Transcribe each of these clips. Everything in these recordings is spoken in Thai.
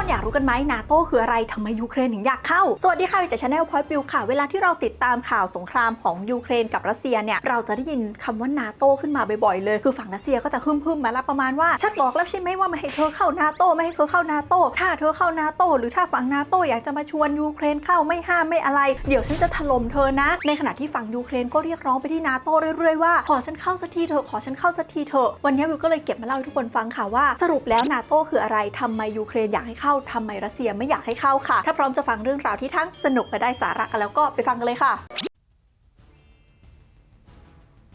คนอยากรู้กันไหมนาโต้คืออะไรทำไมยูเครนถึงอยากเข้า สวัสดีค่ะวิจากชาแนลพอยต์บิวค่ะ เวลาที่เราติดตามข่าวสงครามของยูเครนกับรัสเซียเนี่ย เราจะได้ยินคำว่านาโต้ขึ้นมาบ่อยๆเลย คือฝั่งรัสเซียก็จะฮึ่มๆมาล้วประมาณว่าฉันบอกแล้วใช่ไหมว่าไม่ให้เธอเข้านาโต้ไม่ให้เธอเข้านาโต้ถ้าเธอเข้านาโต้หรือถ้าฝั่งนาโต้อยากจะมาชวนยูเครนเข้าไม่ห้ามไม่อะไร เดี๋ยวฉันจะถล่มเธอนะ ในขณะที่ฝั่งยูเครนก็เรียกร้องไปที่นาโต้เรื่อยๆว่าขอฉันเข้าสักทีเถอะขอฉันเข้าสักทีเถอะวันนี้วิวก็เลยเก็บมาเล่าให้ทุกคนฟังค่ะว่าสรุปแล้วนาโต้คืออะไรทำไมยูเครนอยากให้เข้าาทำไมรัสเซียไม่อยากให้เข้าค่ะ ถ้าพร้อมจะฟังเรื่องราวที่ทั้งสนุกและได้สาระกันแล้วก็ไปฟังกันเลยค่ะ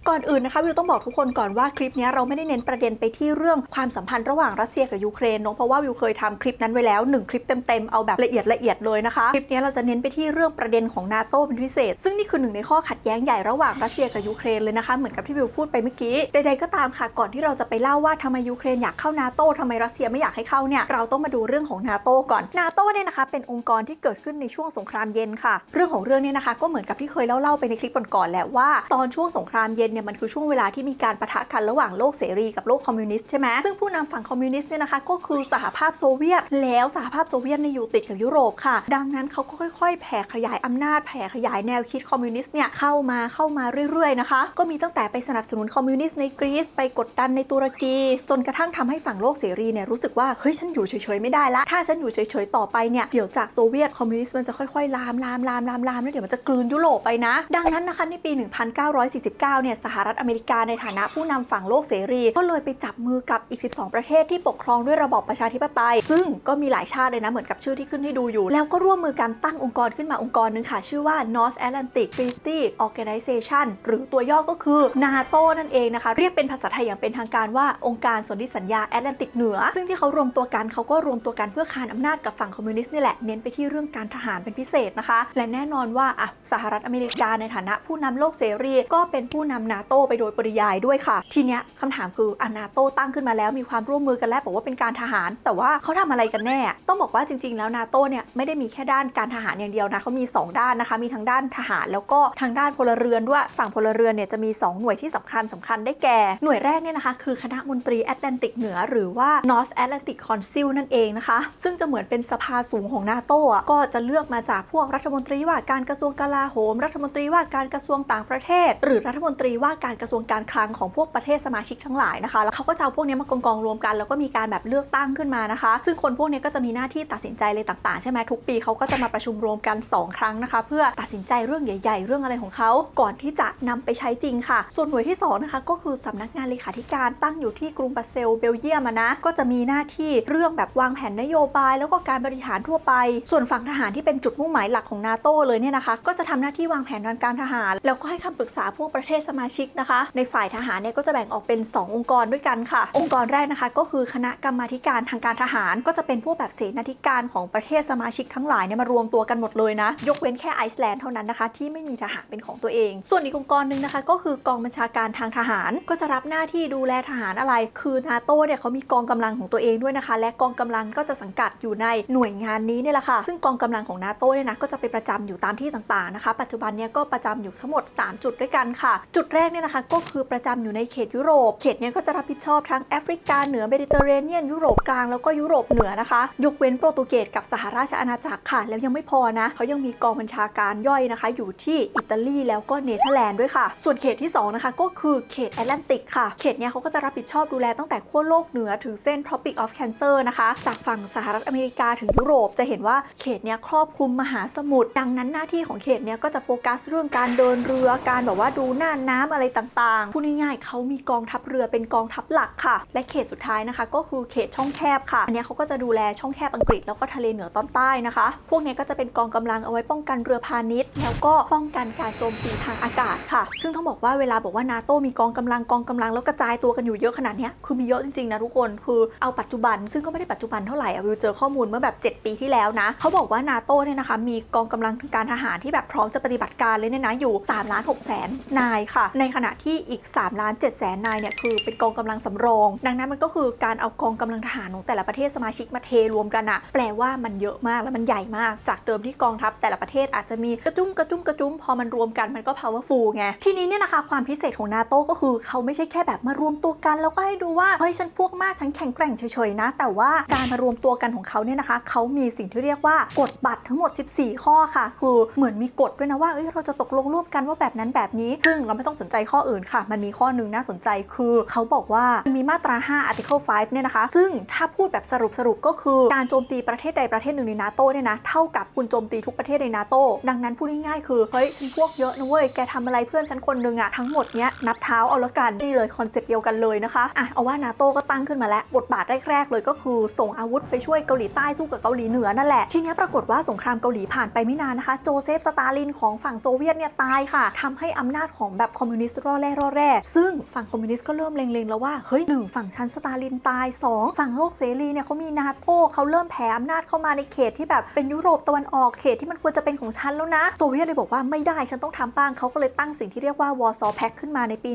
ก่อนอื่นนะคะวิวต้องบอกทุกคนก่อนว่าคลิปนี้เราไม่ได้เน้นประเด็นไปที่เรื่องความสัมพันธ์ระหว่างรัสเซียกับยูเครนเนอะเพราะว่าวิวเคยทำคลิปนั้นไว้แล้วหนึ่งคลิปเต็มๆเอาแบบละเอียดละเอียดเลยนะคะ คลิปนี้เราจะเน้นไปที่เรื่องประเด็นของนาโตเป็นพิเศษ ซึ่งนี่คือหนึ่งในข้อขัดแย้งใหญ่ระหว่างรัสเซียกับยูเครนเลยนะคะเหมือนกับที่วิวพูดไปเมื่อกี้ใดๆก็ตามค่ะก่อนที่เราจะไปเล่าว่าทำไมยูเครนอยากเข้านาโตทำไมรัสเซียไม่อยากให้เข้าเนี่ยเราต้องมาดูเรื่องของนาโตก่อนนาโตเนี่ยนะคะเป็นองค์กรที่เกิดขึ้นในช่วงสงครามเย็นค่ะ เรื่องของเรื่องเนี่ยนะคะ ก็เหมือนกับที่เคยเล่าๆไปในคลิปก่อนๆแหละว่าตอนช่วงสงครามเย็นเนี่ยมันคือช่วงเวลาที่มีการปะทะกันระหว่างโลกเสรีกับโลกคอมมิวนิสต์ใช่ไหมซึ่งผู้นำฝั่งคอมมิวนิสต์เนี่ยนะคะก็คือสหภาพโซเวียต แล้วสหภาพโซเวียตเนี่ยอยู่ติดกับยุโรปค่ะ ดังนั้นเขาก็ค่อยๆ แผ่ขยายอำนาจแผ่ขยายแนวคิดคอมมิวนิสต์เนี่ยเข้ามาเข้ามาเรื่อยๆนะคะ ก็มีตั้งแต่ไปสนับสนุนคอมมิวนิสต์ในกรีซไปกดดันในตุรกี จนกระทั่งทำให้ฝั่งโลกเสรีเนี่ยรู้สึกว่าเฮ้ยฉันอยู่เฉยๆไม่ได้ละถ้าฉันอยู่เฉยๆต่อไปเนี่ยเดี๋ยวจากโซเวียตคอมมิวนิสต์มันจะค่อยๆลามลามลามลามลามแล้วเดี๋ยวมันจะกลืนยุโรปไปนะ ดังนั้นนะคะในปี 1949 เนี่ยสหรัฐอเมริกาในฐานะผู้นำฝั่งโลกเสรี ก็เลยไปจับมือกับอีก 12 ประเทศที่ปกครองด้วยระบอบประชาธิปไตย ซึ่งก็มีหลายชาติเลยนะเหมือนกับชื่อที่ขึ้นให้ดูอยู่ แล้วก็ร่วมมือกันตั้งองค์กรขึ้นมาองค์กรหนึ่งค่ะ ชื่อว่า North Atlantic Treaty Organization หรือตัวย่อก็คือ NATO นั่นเองนะคะ เรียกเป็นภาษาไทยอย่างเป็นทางการว่าองค์การสนธิสัญญาแอตแลนติกเหนือ ซึ่งที่เขารวมตัวกันเขาก็รวมตัวกันเพื่อคานอำนาจกับฝั่งคอมมิวนิสต์นี่แหละเน้นไปที่เรื่องการทหารเป็นพิเศษนะคะ และแน่นอนว่าอะสหรัฐอเมริกาในฐานะผู้นำโลกเสรีก็เป็นผู้นำนาโตไปโดยปริยายด้วยค่ะ ทีเนี้ยคำถามคืออนาโตตั้งขึ้นมาแล้วมีความร่วมมือกันแล้วบอกว่าเป็นการทหาร แต่ว่าเขาทำอะไรกันแน่ ต้องบอกว่าจริง ๆ แล้วนาโตเนี่ยไม่ได้มีแค่ด้านการทหารอย่างเดียวนะเขามี 2 ด้านนะคะ มีทั้งด้านทหารแล้วก็ทางด้านพลเรือนด้วยฝั่งพลเรือนเนี่ยจะมี 2 หน่วยที่สำคัญสำคัญได้แก่หน่วยแรกเนี่ยนะคะคือคณะมนตรีแอตแลนติกเหนือ หรือว่า North Atlantic Council นั่นเองนะคะ ซึ่งจะเหมือนเป็นสภาสูงของนาโตอะก็จะเลือกมาจากพวกรัฐมนตรีว่าการกระทรวงกลาโหม รัฐมนตรีว่าการกระทรวงต่างประเทศ หรือรัฐมนตรีว่าการกระทรวงการคลังของพวกประเทศสมาชิกทั้งหลายนะคะ แล้วเขาก็จะเอาพวกนี้มากองกองรวมกัน แล้วก็มีการแบบเลือกตั้งขึ้นมานะคะ ซึ่งคนพวกนี้ก็จะมีหน้าที่ตัดสินใจเลยต่างๆ ใช่ไหมทุกปีเขาก็จะมาประชุมรวมกัน 2 ครั้งนะคะ เพื่อตัดสินใจเรื่องใหญ่ ๆ เรื่องอะไรของเขาก่อนที่จะนำไปใช้จริงค่ะ ส่วนหน่วยที่2นะคะก็คือสำนักงานเลขาธิการตั้งอยู่ที่กรุงบรัสเซลเบลเยียมนะก็จะมีหน้าที่เรื่องแบบวางแผนนโยบาย แล้วก็การบริหารทั่วไป ส่วนฝั่งทหารที่เป็นจุดมุ่งหมายหลักของนาโตเลยเนี่ยนะคะ ก็จะทำหน้าที่วางแผนทางการทหาร แล้วก็ให้คำปรึกษาพวกประเทศสมาชิกนะคะ ในฝ่ายทหารเนี่ยก็จะแบ่งออกเป็น 2 องค์กรด้วยกันค่ะ องค์กรแรกนะคะ ก็คือคณะกรรมาธิการทางการทหาร ก็จะเป็นพวกแบบเสนาธิการของประเทศสมาชิกทั้งหลายเนี่ยมารวมตัวกันหมดเลยนะ ยกเว้นแค่ไอซ์แลนด์เท่านั้นนะคะ ที่ไม่มีทหารเป็นของตัวเอง ส่วนอีกองค์กรหนึ่งนะคะ ก็คือกองบัญชาการทางทหาร ก็จะรับหน้าที่ดูแลทหารอะไร คือนาโต้เนี่ยเขามีกองกำลังของตัวเองด้วยนะคะ และกองกำลังก็จะสังกัดอยู่ในหน่วยงานนี้เนี่ยแหละค่ะ ซึ่งกองกำลังของนาโต้เนี่ยนะก็จะไปประจำอยู่ตามที่ต่างๆนะคะ ปัจจุบันเนี่ยก็ประจำอยู่ทั้งหมด 3 จุดด้วยกันค่ะ จุดแรกเนี่ยนะคะก็คือประจำอยู่ในเขตยุโรป เขตนี้ก็จะรับผิดชอบทั้งแอฟริกาเหนือเมดิเตอร์เรเนียนยุโรปกลางแล้วก็ยุโรปเหนือนะคะ ยกเว้นโปรตุเกสกับสหราชอาณาจักรค่ะ แล้วยังไม่พอนะเขายังมีกองบัญชาการย่อยนะคะ อยู่ที่อิตาลีแล้วก็เนเธอร์แลนด์ด้วยค่ะ ส่วนเขตที่สองนะคะก็คือเขตแอตแลนติกค่ะ เขตนี้เขาก็จะรับผิดชอบดูแลตั้งแต่ขั้วโลกเหนือถึงเส้น Tropic of Cancer นะคะ จากฝั่งสหรัฐอเมริกาถึงยุโรปจะเห็นว่าเขตเนี้ยครอบคลุมมหาสมุทรดังนั้นหน้าที่ของเขตเนี้ยก็จะโฟกัสเรื่องการเดินเรือการแบบว่าดูหน้าน้ำอะไรต่างๆ พูดง่ายๆเขามีกองทัพเรือเป็นกองทัพหลักค่ะ และเขตสุดท้ายนะคะ ก็คือเขตช่องแคบค่ะ อันนี้เขาก็จะดูแลช่องแคบอังกฤษแล้วก็ทะเลเหนือตอนใต้นะคะ พวกนี้ก็จะเป็นกองกำลังเอาไว้ป้องกันเรือพาณิชย์ แล้วก็ป้องกันการโจมตีทางอากาศค่ะ ซึ่งต้องบอกว่าเวลาบอกว่านาโตมีกองกำลังกองกำลังแล้วกระจายตัวกันอยู่เยอะขนาดนี้คือมีเยอะจริงๆนะทุกคนคือเอาปัจจุบัน ซึ่งก็ไม่ได้ปัจจุบันเท่าไหร่อะวิวเจอข้อมูลเมื่อแบบ 7 ปีที่แล้วนะเขาบอกว่านาโตเนี่ยนะคะมีกองกำลังทางการทหารที่แบบพร้อมจะปฏิบัติการเลยเนี่ยนะอยู่3ล้าน6แสนนายค่ะในขณะที่อีก3ล้าน7แสนนายเนี่ยคือเป็นกองกำลังสำรอง ดังนั้นมันก็คือการเอากองกำลังทหารของแต่ละประเทศสมาชิกมาเทรวมกันอะแปลว่ามันเยอะมากและมันใหญ่มาก จากเดิมที่กองทัพแต่ละประเทศอาจจะมีกระจุ้มกระจุ้มกระจุ้มพอมันรวมกันมันก็ powerful ไงทีนี้เนี่ยนะคะความพิเศษของนาโต้ก็คือเขาไม่ใช่แค่แบบมารวมตัวกันแล้วก็ให้ดูว่าเฮ้ยฉันพวกมากฉันแข็งแกร่งเฉยๆนะ แต่ว่าการมารวมตัวกันของเขาเนี่ยนะคะเขามีสิ่งที่เรียกว่ากฎบัตรทั้งหมด 14 ข้อค่ะ คือเหมือนมีกฎด้วยนะว่าเอ้ยเราจะตกลงร่วมกันว่าแบบนั้นแบบนี้ ซึ่งเราไม่ต้องสนใจข้ออื่นค่ะ มันมีข้อหนึ่งน่าสนใจคือเขาบอกว่ามันมีมาตรา 5 article 5 เนี่ยนะคะ ซึ่งถ้าพูดแบบสรุปสรุปๆก็คือ การโจมตีประเทศใดประเทศหนึ่งในนาโตเนี่ยนะ เท่ากับคุณโจมตีทุกประเทศในนาโตดังนั้นพูดง่ายๆคือ เฮ้ย ฉันพวกเยอะนะเว้ย แกทำอะไรเพื่อนฉันคนนึงอะทั้งหมดเนี้ยนับเท้าเอาละกัน นี่เลยคอนเซปต์เดียวกันเลยนะคะอะเอาว่านาโตก็ตั้งขึ้นมาแล้วบทบาทแรกๆเลยก็คือส่งอาวุธไปช่วยเกาหลีใต้สู้กับเกาหลีเหนือนั่นแหละทีนี้ปรากฏว่าสงครามเกาหลีผ่านไปไม่นานนะคะ โจเซฟสตาลินของฝั่งโซเวียตเนี่ยตายค่ะทำให้อำนาจของแบบคอมมิมิวนิสต์ร่อแร่ร่อแร่ซึ่งฝั่งคอมมิวนิสต์ก็เริ่มเล็งๆ แล้วว่าเฮ้ยหนึ่งฝั่งชั้นสตาลินตายสองฝั่งโลกเสรีเนี่ยเขามีนาโตเขาเริ่มแผ่อำนาจเข้ามาในเขตที่แบบเป็นยุโรปตะวันออกเขตที่มันควรจะเป็นของฉันแล้วนะ โซเวียตเลยบอกว่าไม่ได้ฉันต้องทำบ้างเขาก็เลยตั้งสิ่งที่เรียกว่าวอร์ซอแพ็กขึ้นมาในปี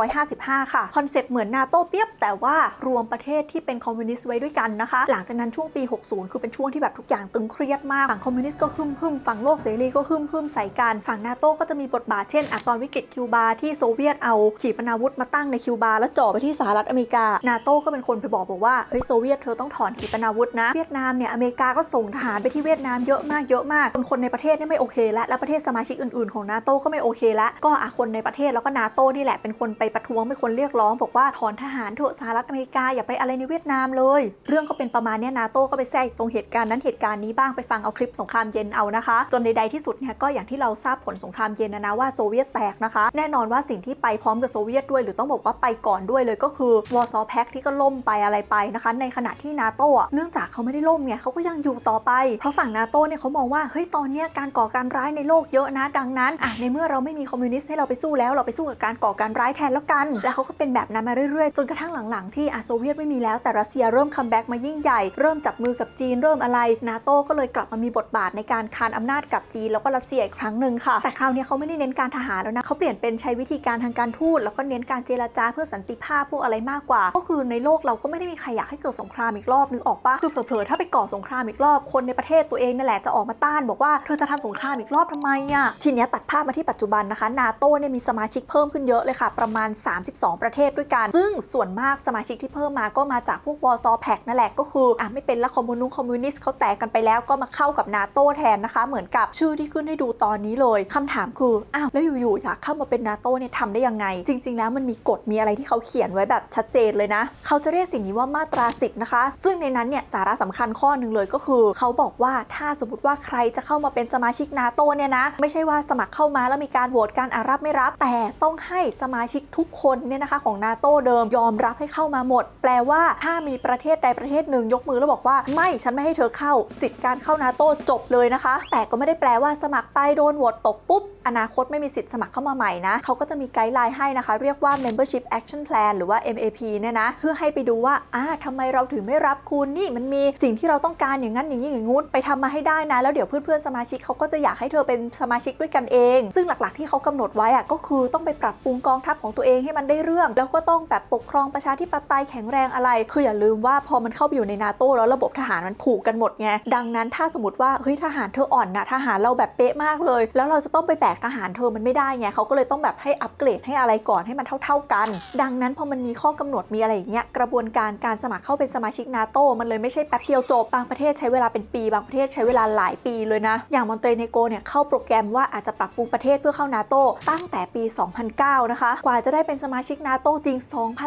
1955 ค่ะคอนเซปต์เหมือนนาโตเปียบแต่ว่ารวมประเทศที่เป็นคอมมิวนิสต์ไว้ด้วยกันนะคะ หลังจากนั้นช่วงปี 60 คือเป็นช่วงที่แบบทุกอย่างตึงเครียดมากฝั่งคอมมิวนิสต์ก็ฮึ่มฮึ่มฝั่งโลกเสรีก็ฮึ่มฮึ่มใส่กันฝั่งนาโตก็จะมีบทบาทเช่นอตอนวิกฤตคิวบาที่โซเวียตเอาขีปนาวุธมาตั้งในคิวบาแล้วจ่อไปที่สหรัฐอเมริกา นาโต้ก็เป็นคนไปบอกบอกว่าเฮ้ยโซเวียตเธอต้องถอนขีปนาวุธนะ เวียดนามเนี่ยอเมริกาก็ส่งทหารไปที่เวียดนามเยอะมากเยอะมาก คนคนในประเทศเนี่ยไม่โอเคแล้วและประเทศสมาชิกอื่นๆของนาโต้ก็ไม่โอเคแล้วก็อะคนในประเทศแล้วก็นาโต้นี่แหละเป็นคนไปประท้วงเป็นคนเรียกร้องบอกว่าถอนทหารเถอะสหรัฐอเมริกาอย่าไปอะไรในเวียดนามเลย เรื่องก็เป็นประมาณนี้นาโต้ก็ไปแทรกตรงเหตุการณ์นั้นเหตุการณ์นี้บ้างไปฟังเอาคลิปสงครามเย็นเอานะคะ จนใดๆที่สุดเนี่ยก็อย่างที่เราทราบผลสงครามเย็นนะนะว่าโซเวียตแตกนะคะแน่นอนว่าสิ่งที่ไปพร้อมกับโซเวียตด้วย หรือต้องบอกว่าไปก่อนด้วยเลยก็คือวอร์ซอแพ็กที่ก็ล่มไปอะไรไปนะคะ ในขณะที่นาโตอะเนื่องจากเขาไม่ได้ล่มเนี่ยเขาก็ยังอยู่ต่อไป เพราะฝั่งนาโต้เนี่ยเขามองว่าเฮ้ยตอนเนี้ยการก่อการร้ายในโลกเยอะนะดังนั้นอะในเมื่อเราไม่มีคอมมิวนิสต์ให้เราไปสู้แล้วเราไปสู้กับการก่อการร้ายแทนแล้วกัน แล้วเขาก็เป็นแบบนั้นมาเรื่อยๆ จนกระทั่งหลังๆ ที่อะโซเวียตไม่มีแล้วแต่รัสเซียเริ่มคัมแบ็กมายิ่งใหญ่เริ่มจับมือกับจีนเริ่มอะไรนาโต้ก็เลยกลับมามีบทบาทในการคานอำนาจกับจีนแล้วก็รัสเซียอีกครั้งหนึ่งค่ะแต่คราวนี้เขาไม่ได้เน้นการทหารแล้วนะเขาเปลี่ยนเป็นใช้ช้วิธีการทางการทูตแล้วก็เน้นการเจรจาเพื่อสันติภาพพวกอะไรมากกว่า ก็คือในโลกเราก็ไม่ได้มีใครอยากให้เกิดสงครามอีกรอบนึงออกปะคือเผลอๆถ้าไปก่อสงครามอีกรอบคนในประเทศตัวเองนั่นแหละจะออกมาต้านบอกว่าเธอจะทำสงครามอีกรอบทำไมอะทีเนี้ยตัดภาพมาที่ปัจจุบันนะคะนาโตเนี่ยมีสมาชิกเพิ่มขึ้นเยอะเลยค่ะ ประมาณ 32 ประเทศด้วยกัน ซึ่งส่วนมากสมาชิกที่เพิ่มมาก็มาจากพวกวอร์ซอแพกนั่นแหละก็คืออะไม่เป็นละคอมมิวนุคอมมิวนิสต์เขาแตกกันไปแล้วก็มาเข้ากับนาโตแทนนะคะ เหมือนกับชื่อที่ขึ้นให้ดูตอนนี้เลยคำถามคืออ้าวแล้วอยู่ๆอยากเข้ามาเป็นนาโตเนี่ยทำได้ยังไง จริง ๆ แล้วมันมีกฎมีอะไรที่เขาเขียนไว้แบบชัดเจนเลยนะ เขาจะเรียกสิ่งนี้ว่ามาตรา 10 นะคะ ซึ่งในนั้นเนี่ยสาระสำคัญข้อหนึ่งเลยก็คือ เขาบอกว่าถ้าสมมติว่าใครจะเข้ามาเป็นสมาชิกนาโตเนี่ยนะ ไม่ใช่ว่าสมัครเข้ามาแล้วมีการโหวตการอารับไม่รับ แต่ต้องให้สมาชิกทุกคนเนี่ยนะคะของนาโตเดิมยอมรับให้เข้ามาหมด แปลว่าถ้ามีประเทศใดประเทศหนึ่งยกมือแล้วบอกว่า ไม่ฉันไม่ให้เธอเข้าสิทธิ์การเข้านาโตจบเลยนะคะ แต่ก็ไม่ได้แปลว่าสมัครไปโดนโหวตตกปุ๊บ อนาคตไม่มีสิทธิ์สมัครเข้ามาใหม่นะเขาก็จะมีไกด์ไลน์ให้นะคะ เรียกว่า membership action plan หรือว่า MAP เนี่ยนะเพื่อให้ไปดูว่าอ่าทำไมเราถึงไม่รับคุณนี่มันมีสิ่งที่เราต้องการอย่างนั้นอย่างนี้อย่างงู้นไปทำมาให้ได้นะ แล้วเดี๋ยวเพื่อนๆสมาชิกเขาก็จะอยากให้เธอเป็นสมาชิกด้วยกันเอง ซึ่งหลักๆที่เขากำหนดไว้อะก็คือต้องไปปรับปรุงกองทัพของตัวเองให้มันได้เรื่อง แล้วก็ต้องแบบปกครองประชาธิปไตยแข็งแรงอะไร คืออย่าลืมว่าพอมันเข้าไปอยู่ในนาโต้แล้วระบบทหารมันผูกกันหมดไงดังนั้นถ้าสมมติว่าเฮ้ยทหารเธออ่อนนะทหารเราแบบเป๊ะมากเลย แล้วเราจะต้องไปแบกทหารเธอมันไม่ได้ไงเขาก็เลยต้องแบบให้อัปเกรดให้อะไรก่อนให้มันเท่า ๆกัน ดังนั้นพอมันมีข้อกำหนดมีอะไรอย่างเงี้ยกระบวนการการสมัครเข้าเป็นสมาชิกนาโตมันเลยไม่ใช่แป๊บเดียวจบบางประเทศใช้เวลาเป็นปี บางประเทศใช้เวลาหลายปีเลยนะ อย่างมอนเตเนโกเนี่ยเข้าโปรแกรมว่าอาจจะปรับปรุงประเทศเพื่อเข้านาโตตั้งแต่ปี 2009 นะคะ กว่าจะได้เป็นสมาชิกนาโตจริง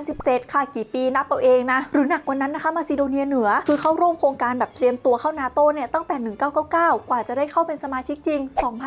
2017 ค่ะกี่ปีนับเอาเองนะ หรือหนักกว่านั้นนะคะมาซิโดเนียเหนือ คือเข้าร่วมโครงการแบบเตรียมตัวเข้านาโตเนี่ยตั้งแต่ 1999 กว่าจะได้เข้าเป็นสมาชิกจริง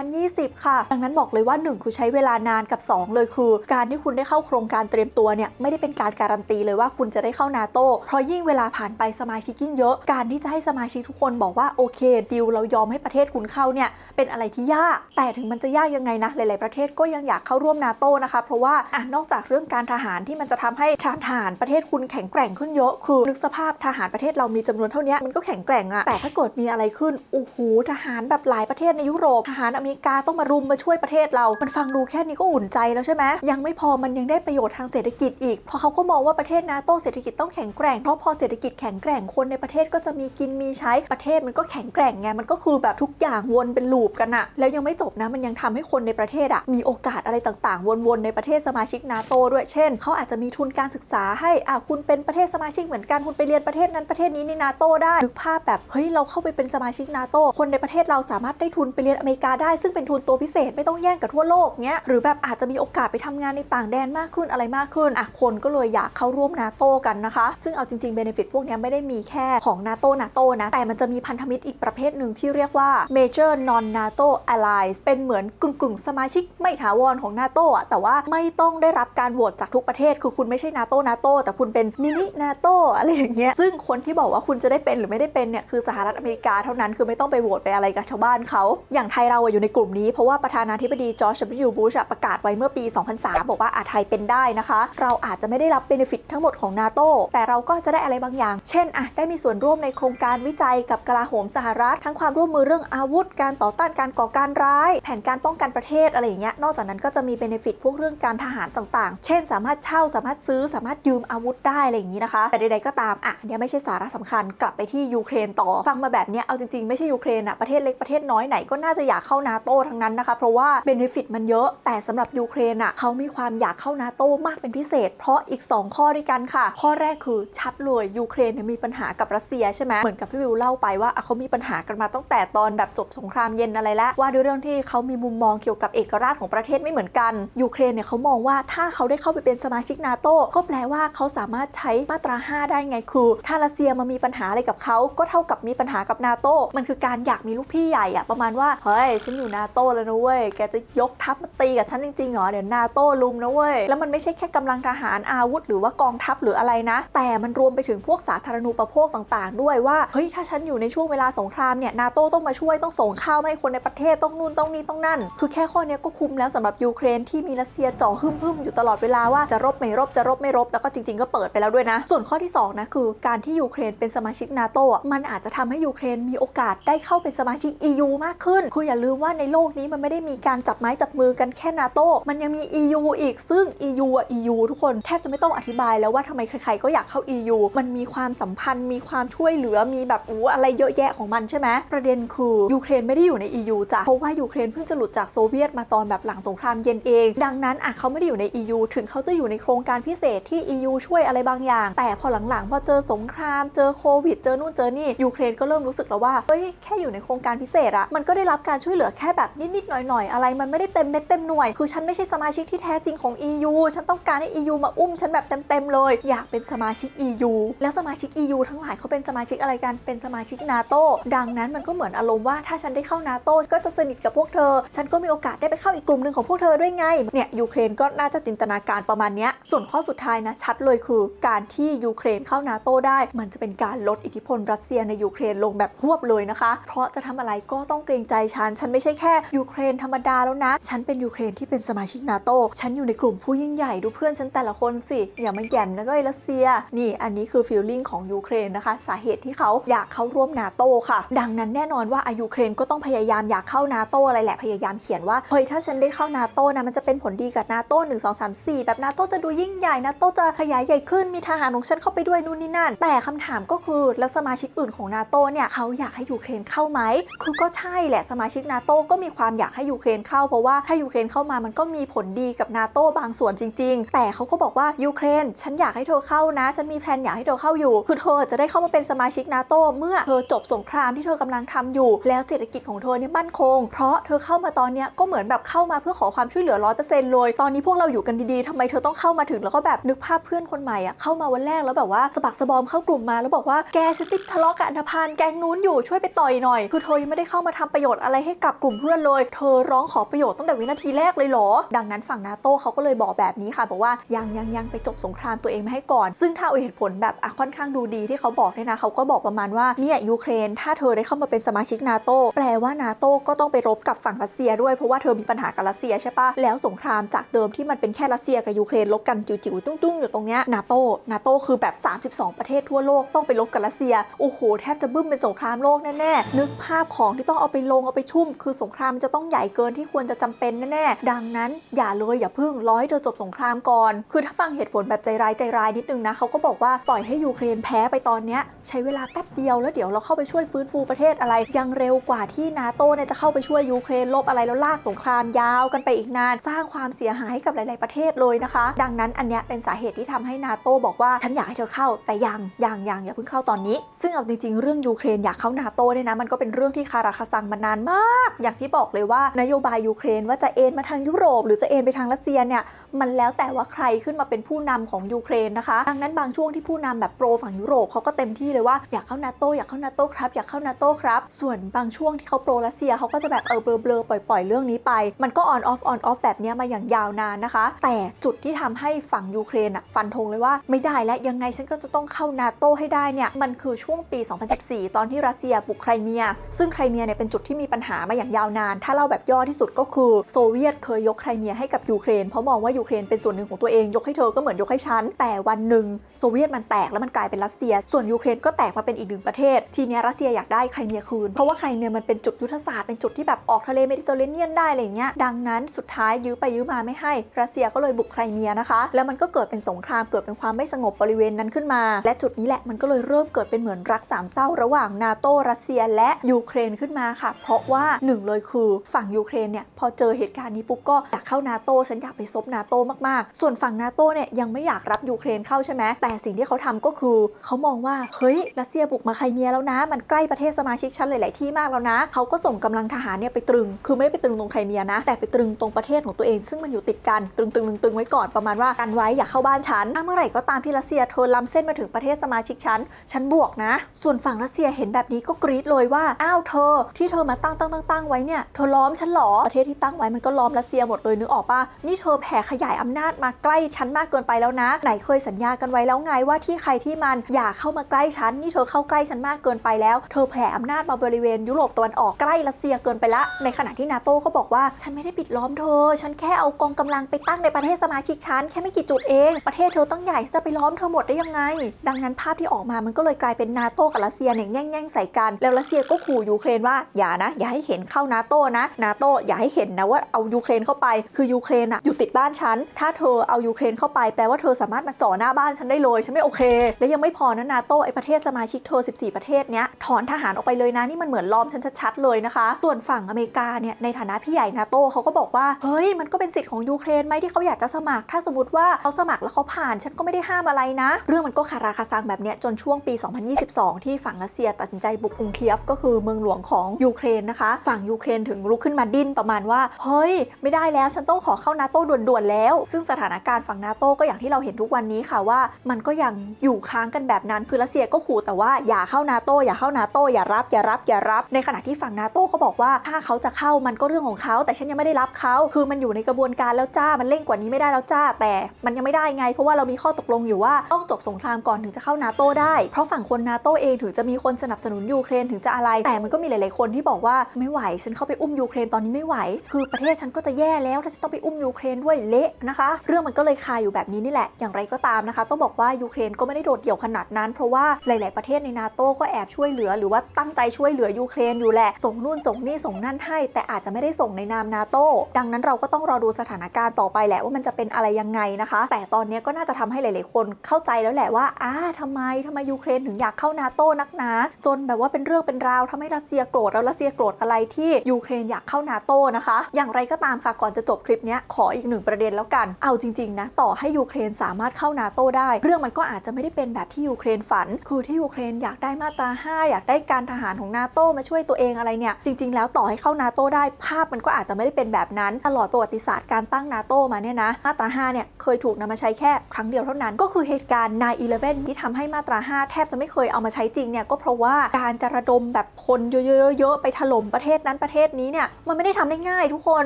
2020 ค่ะ ดังนั้นบอกเลยว่า 1 คือใช้เวลานานกับ 2 เลยคือ การที่คุณได้เข้าโครงการเตรียมตัวเนี่ยไม่ได้เป็นการการันตีเลยว่าคุณจะได้เข้านาโต้เพราะยิ่งเวลาผ่านไปสมาชิกยิ่งเยอะ การที่จะให้สมาชิกทุกคนบอกว่าโอเคดิวเรายอมให้ประเทศคุณเข้าเนี่ยเป็นอะไรที่ยาก แต่ถึงมันจะยากยังไงนะหลาย ๆประเทศก็ยังอยากเข้าร่วมนาโต้นะคะ เพราะว่าอะนอกจากเรื่องการทหารที่มันจะทำให้ทหารประเทศคุณแข็งแกร่งขึ้นเยอะคือนึกสภาพทหารประเทศเรามีจำนวนเท่านี้มันก็แข็งแกร่งอะแต่ถ้าเกิดมีอะไรขึ้นโอ้โหทหารแบบหลายประเทศในยุโรปทหารอเมริกาต้องมารุมมาช่วยวยประเทศเรา มันฟังดูแค่นี้ก็อุ่นใจแล้วใช่ไหมยังไม่พอมันยังได้ประโยชน์ทางเศรษฐกิจอีก เพราะเขาก็มองว่าประเทศนาโตเศรษฐกิจต้องแข็งแกร่ง เพราะพอเศรษฐกิจแข็งแกร่งคนในประเทศก็จะมีกินมีใช้ ประเทศมันก็แข็งแกร่งไง มันก็คือแบบทุกอย่างวนเป็นลูปกันอะแล้วยังไม่จบนะ มันยังทำให้คนในประเทศอะมีโอกาสอะไรต่างๆ วนๆในประเทศสมาชิกนาโตด้วยเช่น เขาอาจจะมีทุนการศึกษาให้อะคุณเป็นประเทศสมาชิกเหมือนกันคุณไปเรียนประเทศนั้นประเทศนี้ในนาโตได้นึกภาพแบบเฮ้ยเราเข้าไปเป็นสมาชิกนาโตคนในประเทศเราสามารถได้ทุนไปเรียนอเมริกาได้ ซึ่งเป็นทุนตัวพิเศษไม่ต้องแย่งกับทั่วโลกเนี้ยหรือแบบอาจจะมีโอกาสไปทำงานในต่างแดนมากขึ้นอะไรมากขึ้นอะคนก็เลยอยากเข้าร่วมนาโตกันนะคะ ซึ่งเอาจริงๆเบนฟิตพวกนี้ไม่ได้มีแค่ของนาโตนาโตนะแต่มันจะมีพันธมิตรอีกประเภทหนึ่งที่เรียกว่า Major Non NATO Allies เป็นเหมือนกึ่งๆสมาชิกไม่ถาวรของนาโตอะแต่ว่าไม่ต้องได้รับการโหวตจากทุกประเทศ คือคุณไม่ใช่นาโตนาโตแต่คุณเป็นมินินาโตอะไรอย่างเงี้ยซึ่งคนที่บอกว่าคุณจะได้เป็นหรือไม่ได้เป็นเนี่ยคือสหรัฐอเมริกาเท่านั้นคือไม่ต้องไปโหวตไปอะไรกับชาวบ้านเขาอย่างไทยเราอยู่ในกลุ่มนี้เพราะว่าประธานาธิบดีจอร์จ W. บูชประกาศไว้เมื่อปี 2003 บอกว่าอาจไทยเป็นได้นะคะ เราอาจจะไม่ได้รับเบนฟิตทั้งหมดของนาโตแต่เราก็จะได้อะไรบางอย่าง เช่นอะได้มีส่วนร่วมในโครงการวิจัยกับกลาโหมสหรัฐ ทั้งความร่วมมือเรื่องอาวุธ การต่อต้านการก่อการร้าย แผนการป้องกันประเทศอะไรอย่างเงี้ยนอกจากนั้นก็จะมีเบนฟิตพวกเรื่องการทหารต่างๆ เช่น สามารถเช่าสามารถซื้อสามารถยืมอาวุธได้อะไรอย่างนี้นะคะแต่ใดๆก็ตามอะเนี่ยไม่ใช่สาระสำคัญกลับไปที่ยูเครนต่อฟังมาแบบเนี้ยเอาจริงๆไม่ใช่ยูเครนอะประเทศเล็กประเทศน้อยไหนก็น่าจะอยากเข้านาโตทั้งนั้นนะคะเพราะว่าเบนฟิตมันเยอะ แต่สำหรับยูเครนอะเขามีความอยากเข้านาโตมากเป็นพิเศษ เพราะอีก 2 ข้อด้วยกันค่ะ ข้อแรกคือชัดเลยยูเครนมีปัญหากับรัสเซียใช่ไหมเหมือนกับที่วิวเล่าไปว่าเขามีปัญหากันมาตั้งแต่ตอนแบบจบสงครามเย็นอะไรแล้วว่าด้วยเรื่องที่เขามีมุมมองเกี่ยวกับเอกราชของประเทศไม่เหมือนกันยูเครนเนี่ยเขามองว่าถ้าเขาได้เข้าไปเป็นสมาชิกนาโตก็แปลว่าเขาสามารถใช้มาตรา 5 ได้ไงคือ ถ้ารัสเซียมามีปัญหาอะไรกับเขาก็เท่ากับมีปัญหากับนาโตมันคือการอยากมีลูกพี่ใหญ่อะประมาณว่าเฮ้ยฉันอยู่นาโตแล้วนะเว้ยแกจะยกทัพมาตีกับฉันจริงๆเหรอเดี๋ยวนาโต้ลุมนะเว้ยแล้วมันไม่ใช่แค่กำลังทหารอาวุธ หรือว่ากองทัพหรืออะไรนะ แต่มันรวมไปถึงพวกสาธารณูปโภคต่าง ๆ ด้วยว่าเฮ้ยถ้าฉันอยู่ในช่วงเวลาสงครามเนี่ยนาโต้ต้องมาช่วยต้องส่งข้าวให้คนในประเทศต้องนู่นต้องนี่ต้องนั่น คือแค่ข้อนี้ก็คุ้มแล้วสำหรับยูเครนที่มีรัสเซียจ่อหึ่มๆอยู่ตลอดเวลาว่าจะรบไม่รบจะรบไม่รบแล้วก็จริง ๆ ก็เปิดไปแล้วด้วยนะ ส่วนข้อที่สองนะคือการที่ยูเครนเป็นสมาชิกนาโตอะมันอาจจะทำให้ยูเครนมีโอกาสได้เข้าเป็นสมาชิก EU มากขึ้นคืออย่าลืมว่าในโลกนี้มันไม่ได้มีการจับไม้จับมือกันแค่นาโต้มันยังมี EU อีกซึ่ง EU อะ EU ทุกคนแทบจะไม่ต้องอธิบายแล้วว่าทำไมใครๆก็อยากเข้า EU มันมีความสัมพันธ์มีความช่วยเหลือมีแบบอู้อะไรเยอะแยะของมันใช่ไหมประเด็นคือยูเครนไม่ได้อยู่ใน EU จ้ะเพราะว่ายูเครนเพิ่งจะหลุดจากโซเวียตมาตอนแบบหลังสงครามเย็นเอง ดังนั้นอะเขาไม่ได้อยู่ใน EU ถึงเขาจะอยู่ในโครงการพิเศษที่ EU ช่วยอะไรบางอย่าง แต่พอหลังๆพอเจอสงครามเจอโควิดเจอนู่นเจอนี่ยูเครนก็เริ่มรู้สึกแล้วว่าเฮ้ยแค่อยู่ในโครงการพิเศษอะมันก็ได้รับการช่วยเหลือแค่แบบนิดๆหน่อยๆอะไรมันไม่ได้เต็มเม็ดเต็มหน่วย คือฉันไม่ใช่สมาชิกที่แท้จริงของ EU ฉันต้องการให้ EU มาอุ้มฉันแบบเต็มๆเลย อยากเป็นสมาชิก EU แล้วสมาชิก EU ทั้งหลายเขาเป็นสมาชิกอะไรกันเป็นสมาชิกนาโตดังนั้นมันก็เหมือนอารมณ์ว่าถ้าฉันได้เข้านาโตก็จะสนิทกับพวกเธอ ฉันก็มีโอกาสได้ไปเข้าอีกกลุ่มหนึ่งของพวกเธอด้วยไงเนี่ยยูเครนก็น่าจะจินตนาการประมาณนี้ส่วนข้อสุดท้ายนะชัดเลยคือ การที่ยูเครนเข้านาโตได้ มันจะเป็นการลดอิทธิพลรัสเซียในยูเครนลงแบบหวบเลยนะคะ เพราะจะทำอะไรก็ต้องเกรงใจฉัน ฉันไม่ใช่แค่ยูเครนธรรมดาแล้วนะ ฉันเป็นยูเครนที่เป็นสมาชิกนาโตฉันอยู่ในกลุ่มผู้ยิ่งใหญ่ดูเพื่อนฉันแต่ละคนสิ อย่ามาแย่มนะก็ไอรัสเซีย นี่อันนี้คือฟีลลิ่งของยูเครนนะคะ สาเหตุที่เขาอยากเข้าร่วมนาโตค่ะ ดังนั้นแน่นอนว่าอายูเครนก็ต้องพยายามอยากเข้านาโตอะไรแหละพยายามเขียนว่าเฮ้ยถ้าฉันได้เข้านาโตนะมันจะเป็นผลดีกับนาโตหนึ่งสองสามสี่แบบนาโตจะดูยิ่งใหญ่นาโตจะขยายใหญ่ขึ้นมีทหารของฉันเข้าไปด้วยนู่นนี่นั่น แต่คำถามก็คือแล้วสมาชิกอื่นของนาโตเนี่ยเขาอยากให้ยูเครนเข้าไหมคือก็ใช่แหละสมาชิกนาโตก็มีความอยากให้ยูเคครนเข้าเพราะว่าถ้ายูเครนเข้ามามันก็มีผลดีกับนาโตบางส่วนจริง ๆ แต่เขาก็บอกว่ายูเครน ฉันอยากให้เธอเข้านะ ฉันมีแผนอยากให้เธอเข้าอยู่คือเธอจะได้เข้ามาเป็นสมาชิกนาโตเมื่อเธอจบสงครามที่เธอกำลังทำอยู่ แล้วเศรษฐกิจของเธอเนี่ยมั่นคง เพราะเธอเข้ามาตอนเนี้ยก็เหมือนแบบเข้ามาเพื่อขอความช่วยเหลือร้อยเปอร์เซ็นต์เลยตอนนี้พวกเราอยู่กันดีๆทำไมเธอต้องเข้ามาถึงแล้วก็แบบนึกภาพเพื่อนคนใหม่อะเข้ามาวันแรกแล้วแบบว่าสะบักสะบอมเข้ากลุ่มมาแล้วบอกว่าแกฉันไปทะเลาะกับอันธพาลแกงนู้นอยู่ช่วยไปต่อยหน่อย คือเธอยังไม่ได้เข้ามาทำประโยชน์อะไรให้กับกลุ่มเพื่อนเลย เธอร้องขอประโยชน์ตั้งแต่วินาทีแรกเลยเหรอ ดังนั้นฝั่งนาโต้เขาก็เลยบอกแบบนี้ค่ะบอกว่ายังยังยังไปจบสงครามตัวเองมาให้ก่อน ซึ่งถ้าเอาเหตุผลแบบค่อนข้างดูดีที่เขาบอกเนี่ยนะเขาก็บอกประมาณว่าเนี่ยยูเครน ถ้าเธอได้เข้ามาเป็นสมาชิกนาโต้แปลว่านาโต้ก็ต้องไปรบกับฝั่งรัสเซียด้วยเพราะว่าเธอมีปัญหากับรัสเซียใช่ปะแล้วสงครามจากเดิมที่มันเป็นแค่รัสเซียกับยูเครนลบกันจิ๋วๆตุ้งๆอยู่ตรงเนี้ยนาโต้นาโต้คือแบบ 32 ประเทศทั่วโลกต้องไปลบกับรัสเซียโอ้โหแทบจะบึ้มเป็นสงครามโลกแน่ๆนึกภาพของที่ต้องเอาไปลงเอาไปทุ่ม คือสงครามจะต้องใหญ่เกินกินที่ควรจะจำเป็นแน่ๆ ดังนั้นอย่าเลยอย่าพึ่งรอให้เธอจบสงครามก่อน คือถ้าฟังเหตุผลแบบใจร้ายใจร้ายนิดนึงนะเขาก็บอกว่าปล่อยให้ยูเครนแพ้ไปตอนเนี้ยใช้เวลาแป๊บเดียวแล้วเดี๋ยวเราเข้าไปช่วยฟื้นฟูประเทศอะไร ยังเร็วกว่าที่นาโต้เนี่ยจะเข้าไปช่วยยูเครนลบอะไรแล้วลากสงครามยาวกันไปอีกนาน สร้างความเสียหายให้กับหลาย ๆประเทศเลยนะคะ ดังนั้นอันเนี้ยเป็นสาเหตุที่ทำให้นาโต้บอกว่าฉันอยากให้เธอเข้าแต่ยังยังยังอย่าเพิ่งเข้าตอนนี้ ซึ่งเอาจริงๆเรื่องยูเครนอยากเข้านาโต้เนี่ยนะมันก็เป็นเรื่องที่คาราคาซังมานานมาก อย่างที่บอกเลยว่านโยบายยูเครน ว่าจะเอ็นมาทางยุโรป หรือจะเอ็นไปทางรัสเซียเนี่ยมันแล้วแต่ว่าใครขึ้นมาเป็นผู้นำของยูเครนนะคะดังนั้นบางช่วงที่ผู้นำแบบโปรฝั่งยุโรปเขาก็เต็มที่เลยว่าอยากเข้านาโตอยากเข้านาโตครับอยากเข้านาโตครับ ส่วนบางช่วงที่เขาโปรรัสเซียเขาก็จะแบบเออเบลอๆปล่อย ๆ เรื่องนี้ไป มันก็ออนออฟออนออฟแบบเนี้ยมาอย่างยาวนานนะคะ แต่จุดที่ทำให้ฝั่งยูเครนอะฟันธงเลยว่าไม่ได้และยังไงฉันก็จะต้องเข้านาโตให้ได้เนี่ยมันคือช่วงปี 2014 ตอนที่รัสเซียบุกไครเมีย ซึ่งไครเมียเนี่ยเป็นจุดที่มีปัญหามาอย่างยาวนาน ถ้าเล่าแบบย่อที่สุดก็คือโซเวียตเคยยกไครเมียให้กับยูเครนเพราะมองว่ายูเครนเป็นส่วนหนึ่งของตัวเองยกให้เธอก็เหมือนยกให้ฉัน แต่วันหนึ่งโซเวียตมันแตกแล้วมันกลายเป็นรัสเซีย ส่วนยูเครนก็แตกมาเป็นอีกหนึ่งประเทศ ทีนี้รัสเซียอยากได้ไครเมียคืน เพราะว่าไครเมียมันเป็นจุดยุทธศาสตร์เป็นจุดที่แบบออกทะเลเมดิเตอร์เรเนียนได้อะไรอย่างเงี้ยดังนั้นสุดท้ายยื้อไปยื้อมาไม่ให้ รัสเซียก็เลยบุกไครเมียนะคะ แล้วมันก็เกิดเป็นสงครามเกิดเป็นความไม่สงบบริเวณนั้นขึ้นมา และจุดนี้แหละมันก็เลยเริ่มเกิดเป็นเหมือนรักสามเศร้าระหว่างนาโตรัสเซียและยูเครนขึ้นมาค่ะ เพราะว่าหนึ่งเลยคือฝั่งยูเครนเนี่ยพอเจอเหตุการณ์นี้ปุ๊บก็อยากเข้านาโตฉันอยากไปซบนาโตมากๆ ส่วนฝั่งนาโตเนี่ยยังไม่อยากรับยูเครนเข้าใช่ไหมแต่สิ่งที่เขาทำก็คือเขามองว่าเฮ้ยรัสเซียบุกมาไครเมียแล้วนะ มันใกล้ประเทศสมาชิกชั้นหลาย ๆ ที่มากแล้วนะเขาก็ส่งกำลังทหารเนี่ยไปตรึง คือไม่ได้ไปตรึงตรงไครเมียนะ แต่ไปตรึงตรงประเทศของตัวเองซึ่งมันอยู่ติดกันตรึงตรึงตรึงตงไว้ก่อนประมาณว่ากันไว้อย่าเข้าบ้านฉันถ้าเมื่อไหร่ก็ตามที่รัสเซียเธอล้ำเส้นมาถึงประเทศสมาชิกฉันฉันบวกนะ ส่วนฝั่งรัสเซียเห็นแบบนี้ก็กรี๊ดเลยว่าอ้าวเธอ ที่เธอมาตั้งตั้งตั้งตั้งไว้เนี่ยเธอล้อมฉันหรอประเทศที่ตั้งไว้มันก็ล้อมรัสเซียหมดเลยนึกออกปะนี่เธอแผ่ขยายอำนาจมาใกล้ฉันมากเกินไปแล้วนะ ไหนเคยสัญญากันไว้แล้วไงว่าที่ใครที่มันอย่าเข้ามาใกล้ฉันนี่เธอเข้าใกล้ฉันมากเกินไปแล้ว เธอแผ่อำนาจมาบริเวณยุโรปตะวันออกใกล้รัสเซียเกินไปละ ในขณะที่นาโต้ก็บอกว่าฉันไม่ได้ปิดล้อมเธอ ฉันแค่เอากองกำลังไปตั้งในประเทศสมาชิกฉันแค่ไม่กี่จุดเอง ประเทศเธอตั้งใหญ่จะไปล้อมเธอหมดได้ยังไง ดังนั้นภาพที่ออกมามันก็เลยกลายเป็นนาโต้กับรัสเซียเนี่ยแย่งๆใส่กัน แล้วรัสเซียก็ขู่ยูเครนว่าอย่านะ อย่าให้เห็นเข้านาโต้นะนาโต้อย่าให้เห็นนะว่าเอายูเครนเข้าไป คือยูเครนอะอยู่ติดบ้านฉัน ถ้าเธอเอายูเครนเข้าไปแปลว่าเธอสามารถมาจ่อหน้าบ้านฉันได้เลย ฉันไม่โอเค และยังไม่พอนะนาโต้ไอประเทศสมาชิกเธอ 14 ประเทศเนี้ยถอนทหารออกไปเลยนะนี่มันเหมือนล้อมฉันชัดๆเลยนะคะ ส่วนฝั่งอเมริกาเนี่ยในฐานะพี่ใหญ่นาโต้เขาก็บอกว่าเฮ้ยมันก็เป็นสิทธิ์ของยูเครนไหมที่เขาอยากจะสมัคร ถ้าสมมติว่าเขาสมัครแล้วเขาผ่านฉันก็ไม่ได้ห้ามอะไรนะ เรื่องมันก็คาราคาซังแบบเนี้ยจนช่วงปี 2022 ที่ฝั่งรัสเซียตัดสินใจบุกกรุงเคียฟก็คือเมืองหลวงของยูเครนนะคะ ฝั่งยูเครนถึงลุกขึ้นมาดินประมาณว่า เฮ้ย ไม่ได้แล้วฉันต้องขอเข้านาโต้ด่วนๆแล้ว ซึ่งสถานการณ์ฝั่งนาโต้ก็อย่างที่เราเห็นทุกวันนี้ค่ะว่า มันก็ยังอยู่ค้างกันแบบนั้นคือรัสเซียก็ขู่แต่ว่าอย่าเข้านาโต้อย่าเข้านาโต้อย่ารับอย่ารับอย่ารับ ในขณะที่ฝั่งนาโต้ก็บอกว่าถ้าเขาจะเข้ามันก็เรื่องของเขา แต่ฉันยังไม่ได้รับเขาคือมันอยู่ในกระบวนการแล้วจ้ามันเร่งกว่านี้ไม่ได้แล้วจ้า แต่มันยังไม่ได้ไง เพราะว่าเรามีข้อตกลงอยู่ว่าต้องจบสงครามก่อนถึงจะเข้านาโต้ได้เพราะฝั่งคนนาโต้เองถึงจะมีคนสนับสนุนยูเครนถึงจะอะไร แต่มันก็มีหลาย ๆคนที่บอกว่าไม่ไหวฉันเข้าไปอุ้มยูเครนตอนนี้ไม่ไหว คือประเทศฉันก็จะแย่แล้วถ้าฉันต้องไปอุ้มยูเครนด้วยเละนะคะ เรื่องมันก็เลยคาอยู่แบบนี้นี่แหละ อย่างไรก็ตามนะคะ ต้องบอกว่ายูเครนก็ไม่ได้โดดเดี่ยวขนาดนั้น เพราะว่าหลาย ๆ ประเทศในนาโต้ก็แอบช่วยเหลือ หรือว่าตั้งใจช่วยเหลือยูเครนอยู่แหละ ส่งนู่นส่งนี่ส่งนั่นให้ แต่อาจจะไม่ได้ส่งในนามนาโต้ดังนั้นเราก็ต้องรอดูสถานการณ์ต่อไปแหละว่ามันจะเป็นอะไรยังไงนะคะ แต่ตอนนี้ก็น่าจะทำให้หลาย ๆ คนเข้าใจแล้วแหละว่าอ้าทำไมทำไมยูเครนถึงอยากเข้านาโต้นักหนาจนแบบว่าเป็นเรื่องเป็นราวทำให้รัสเซียโกรธแล้วรัสเซียโกรธอะไรที่ยูเครนอยากเข้านาโต้นะคะ อย่างไรก็ตามค่ะก่อนจะจบคลิปนี้ขออีกหนึ่งประเด็นแล้วกัน เอาจริงๆนะต่อให้ยูเครนสามารถเข้านาโต้ได้ เรื่องมันก็อาจจะไม่ได้เป็นแบบที่ยูเครนฝัน คือที่ยูเครนอยากได้มาตรา 5 อยากได้การทหารของนาโต้มาช่วยตัวเองอะไรเนี่ยจริง ๆ แล้วต่อให้เข้านาโต้ได้ภาพมันก็อาจจะไม่ได้เป็นแบบนั้น ตลอดประวัติศาสตร์การตั้งนาโต้มาเนี่ยนะมาตรา 5 เนี่ยเคยถูกนำมาใช้แค่ครั้งเดียวเท่านั้น ก็คือเหตุการณ์9-11ที่ทำให้มาตรา 5 แทบจะไม่เคยเอามาใช้จริงเนี่ยก็เพราะว่าการจะระดมแบบคนเยอะๆๆไปถล่มประเทศนั้นประเทศนี้เนี่ยมันไม่ได้ทำได้ง่ายทุกคน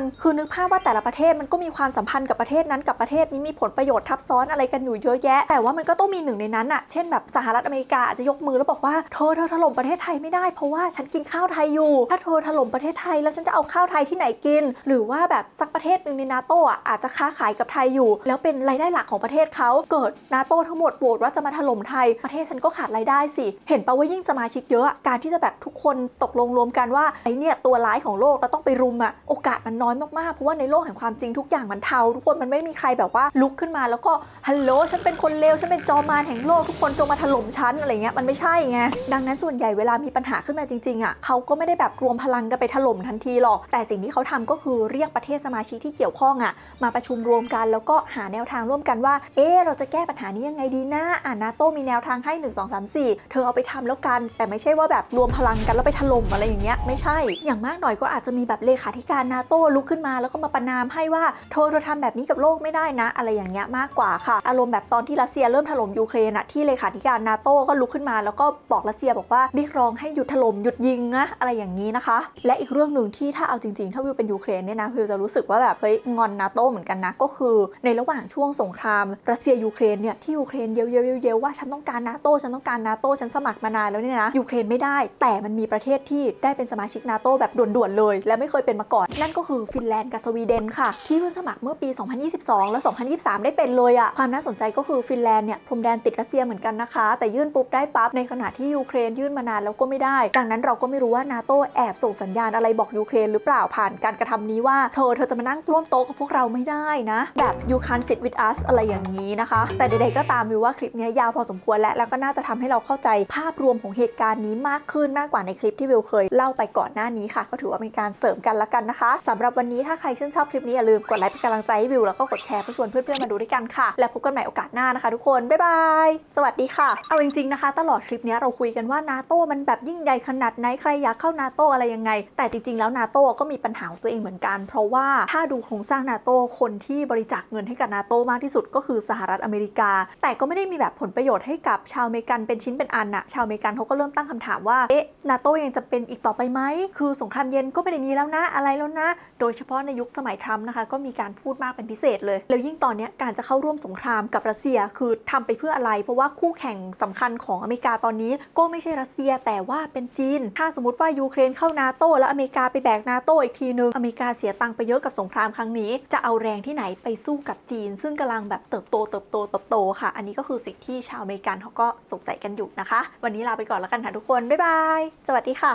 คือนึกภาพว่าแต่ละประเทศมันก็มีความสัมพันธ์กับประเทศนั้นกับประเทศนี้มีผลประโยชน์ทับซ้อนอะไรกันอยู่เยอะแยะ แต่ว่ามันก็ต้องมีหนึ่งในนั้นอะเช่นแบบสหรัฐอเมริกาอาจจะยกมือแล้วบอกว่าเธอเธอถล่มประเทศไทยไม่ได้เพราะว่าฉันกินข้าวไทยอยู่ ถ้าเธอถล่มประเทศไทยแล้วฉันจะเอาข้าวไทยที่ไหนกิน หรือว่าแบบสักประเทศหนึ่งในนาโต้อะอาจจะค้าขายกับไทยอยู่ แล้วเป็นรายได้หลักของประเทศเขาเกิดนาโต้ทั้งหมดโหวตว่าจะมาถล่มไทย ประเทศฉันก็ขาดรายได้สิ เห็นปะว่ายิ่งสมาชิกเยอะการที่จะแบบทุกคนตกลงรวมกันว่าไอเนี่ยตัวร้ายของโลกเราต้องไปรุมรุมอะโอกาสมันน้อยมากๆ เพราะว่าในโลกแห่งความจริงทุกอย่างมันเทา ทุกคนมันไม่มีใครแบบว่าลุกขึ้นมาแล้วก็ฮัลโหลฉันเป็นคนเลวฉันเป็นจอมารแห่งโลกทุกคนจงมาถล่มฉันอะไรเงี้ยมันไม่ใช่ไงดังนั้นส่วนใหญ่เวลามีปัญหาขึ้นมาจริงๆอะเขาก็ไม่ได้แบบรวมพลังกันไปถล่มทันทีหรอก แต่สิ่งที่เขาทำก็คือเรียกประเทศสมาชิกที่เกี่ยวข้องอะมาประชุมรวมกันแล้วก็หาแนวทางร่วมกันว่า เอ๊เราจะแก้ปัญหานี้ยังไงดีนะอ่านาโตมีแนวทางให้ 1 2 3 4 เธอเอาไปทำแล้วกัน แต่ไม่ใช่ว่าแบบรวมพลังกันแล้วไปถล่มอะไรอย่างเงี้ยไม่ใช่อย่างมากหน่อยก็อาจจะมีแบบเลขาธิการนาโต้ลุกขึ้นมาแล้วก็มาประนามให้ว่าเธอเธอทำแบบนี้กับโลกไม่ได้นะ อะไรอย่างเงี้ยมากกว่าค่ะ อารมณ์แบบตอนที่รัสเซียเริ่มถล่มยูเครนอะที่เลขาธิการนาโต้ก็ลุกขึ้นมาแล้วก็บอกรัสเซียบอกว่าเรียกร้องให้หยุดถล่มหยุดยิงนะอะไรอย่างนี้นะคะ และอีกเรื่องหนึ่งที่ถ้าเอาจริงๆ ถ้าวิวเป็นยูเครนเนี่ยนะวิวจะรู้สึกว่าแบบเฮ้ยงอนนาโต้เหมือนกันนะ ก็คือในระหว่างช่วงสงครามรัสเซียยูเครนเนี่ยที่ยูเครนเยอะๆๆๆว่าฉันต้องการนาโต้ฉันต้องการนาโต้ฉันสมัครมานานแล้วเนี่ยนะยูเครนไม่ได้ แต่มันมีประเทศที่ได้เป็นสมาชิกนาโตแบบด่วนๆเลย และไม่เคยเป็นมาก่อน นั่นก็คือฟินแลนด์กับสวีเดนค่ะ ที่เพิ่งสมัครเมื่อปี 2022 แล้ว2023 ได้เป็นเลยอะความน่าสนใจก็คือฟินแลนด์เนี่ยพรมแดนติดรัสเซียเหมือนกันนะคะ แต่ยื่นปุ๊บได้ปั๊บในขณะที่ยูเครนยื่นมานานแล้วก็ไม่ได้ ดังนั้นเราก็ไม่รู้ว่านาโตแอบส่งสัญญาณอะไรบอกยูเครนหรือเปล่าผ่านการกระทำนี้ว่าเธอเธอจะมานั่งร่วมโต๊ะกับพวกเราไม่ได้นะ แบบ you can't sit with us อะไรอย่างนี้นะคะ แต่ใดๆก็ตามวิวว่าคลิปนี้ยาวพอสมควรและแล้วก็น่าจะทำให้เราเข้าใจภาพรวมของเหตุการณ์นี้มากขึ้นมากกว่าในคลิปที่วิวเคยเล่าไปก่อนหน้านี้ค่ะ ก็ถือว่าเป็นการเสริมกันละกันนะคะสำหรับวันนี้ถ้าใครชื่นชอบคลิปนี้อย่าลืมกดไลค์เป็นกำลังใจให้วิวแล้วก็กดแชร์เพื่อชวนเพื่อนๆมาดูด้วยกันค่ะ แล้วพบกันใหม่โอกาสหน้านะคะ ทุกคน บ๊ายบาย สวัสดีค่ะ เอาจริงๆนะคะ ตลอดคลิปนี้เราคุยกันว่านาโต้มันแบบยิ่งใหญ่ขนาดไหนใครอยากเข้านาโต้อะไรยังไง แต่จริงๆแล้วนาโต้ก็มีปัญหาตัวเองเหมือนกัน เพราะว่าถ้าดูโครงสร้างนาโต้คนที่บริจาคเงินให้กับนาโต้มากที่สุดก็คือสหรัฐอเมริกา แต่ก็ไม่ได้มีแบบผลประโยชน์ให้กับชาวอเมริกันเป็นชิ้นเป็นอันนะชาวอเมริกันเขาก็เริ่มตั้งคำถามว่าเอ๊ะนาโตยังจะเป็นอีกต่อไปไหมคือสงครามเย็นก็ไม่ได้มีแล้วนะอะไรแล้วนะ โดยเฉพาะในยุคสมัยทรัมป์นะคะ ก็มีการพูดมากเป็นพิเศษเลย แล้วยิ่งตอนนี้การจะเข้าร่วมสงครามกับรัสเซียคือทำไปเพื่ออะไร เพราะว่าคู่แข่งสำคัญของอเมริกาตอนนี้ ก็ไม่ใช่รัสเซียแต่ว่าเป็นจีน ถ้าสมมติว่ายูเครนเข้านาโตแล้วอเมริกาไปแบกนาโตอีกทีนึงอเมริกาเสียตังค์ไปเยอะกับสงครามครั้งนี้ จะเอาแรงที่ไหนไปสู้กับจีน ซึ่งกำลังแบบเติบโตเติบโตเติบโตค่ะ อันนี้ก็คือสิ่งที่ชาวอเมริกันเขาก็สงสัยกันอยู่นะคะ วันนี้ลาไปก่อนแล้วกันค่ะทุกคนบ๊ายบายสวัสดีค่ะ